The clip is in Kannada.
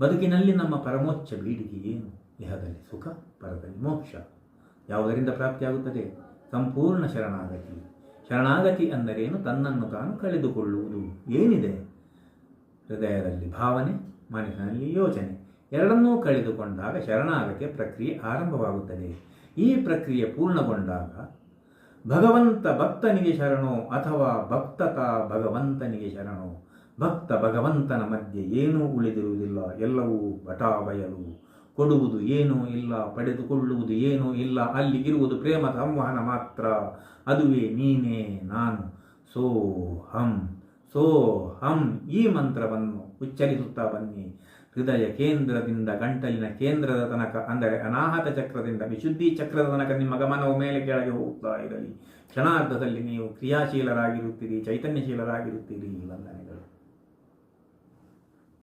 ಬದುಕಿನಲ್ಲಿ ನಮ್ಮ ಪರಮೋಚ್ಚ ಬೇಡಿಕೆ ಏನು? ದೇಹದಲ್ಲಿ ಸುಖ, ಪರದಲ್ಲಿ ಮೋಕ್ಷ. ಯಾವುದರಿಂದ ಪ್ರಾಪ್ತಿಯಾಗುತ್ತದೆ? ಸಂಪೂರ್ಣ ಶರಣಾಗತಿ. ಶರಣಾಗತಿ ಅಂದರೇನು? ತನ್ನನ್ನು ತಾನು ಕಳೆದುಕೊಳ್ಳುವುದು. ಏನಿದೆ? ಹೃದಯದಲ್ಲಿ ಭಾವನೆ, ಮನಸ್ಸಿನಲ್ಲಿ ಯೋಚನೆ. ಎರಡನ್ನೂ ಕಳೆದುಕೊಂಡಾಗ ಶರಣಾಗತಿಯ ಪ್ರಕ್ರಿಯೆ ಆರಂಭವಾಗುತ್ತದೆ. ಈ ಪ್ರಕ್ರಿಯೆ ಪೂರ್ಣಗೊಂಡಾಗ ಭಗವಂತ ಭಕ್ತನಿಗೆ ಶರಣೋ ಅಥವಾ ಭಕ್ತತಾ ಭಗವಂತನಿಗೆ ಶರಣೋ. ಭಕ್ತ ಭಗವಂತನ ಮಧ್ಯೆ ಏನೂ ಉಳಿದಿರುವುದಿಲ್ಲ, ಎಲ್ಲವೂ ಬಟಾಬಯಲು ಕೊಡುವುದು ಏನೂ ಇಲ್ಲ, ಪಡೆದುಕೊಳ್ಳುವುದು ಏನೂ ಇಲ್ಲ, ಅಲ್ಲಿ ಇರುವುದು ಪ್ರೇಮ ಸಂವಹನ ಮಾತ್ರ. ಅದುವೇ ನೀನೇ, ನಾನು. ಸೋ ಹಂ ಸೋ ಹಂ ಈ ಮಂತ್ರವನ್ನು ಉಚ್ಚರಿಸುತ್ತಾ ಬನ್ನಿ. ಹೃದಯ ಕೇಂದ್ರದಿಂದ ಗಂಟಲಿನ ಕೇಂದ್ರದ ತನಕ, ಅಂದರೆ ಅನಾಹತ ಚಕ್ರದಿಂದ ವಿಶುದ್ಧಿ ಚಕ್ರದ ತನಕ ನಿಮ್ಮ ಗಮನವು ಮೇಲೆ ಕೆಳಗೆ ಹೋಗ್ತಾ ಇರಲಿ. ಕ್ಷಣಾರ್ಧದಲ್ಲಿ ನೀವು ಕ್ರಿಯಾಶೀಲರಾಗಿರುತ್ತೀರಿ, ಚೈತನ್ಯಶೀಲರಾಗಿರುತ್ತೀರಿ ವಂದನೆ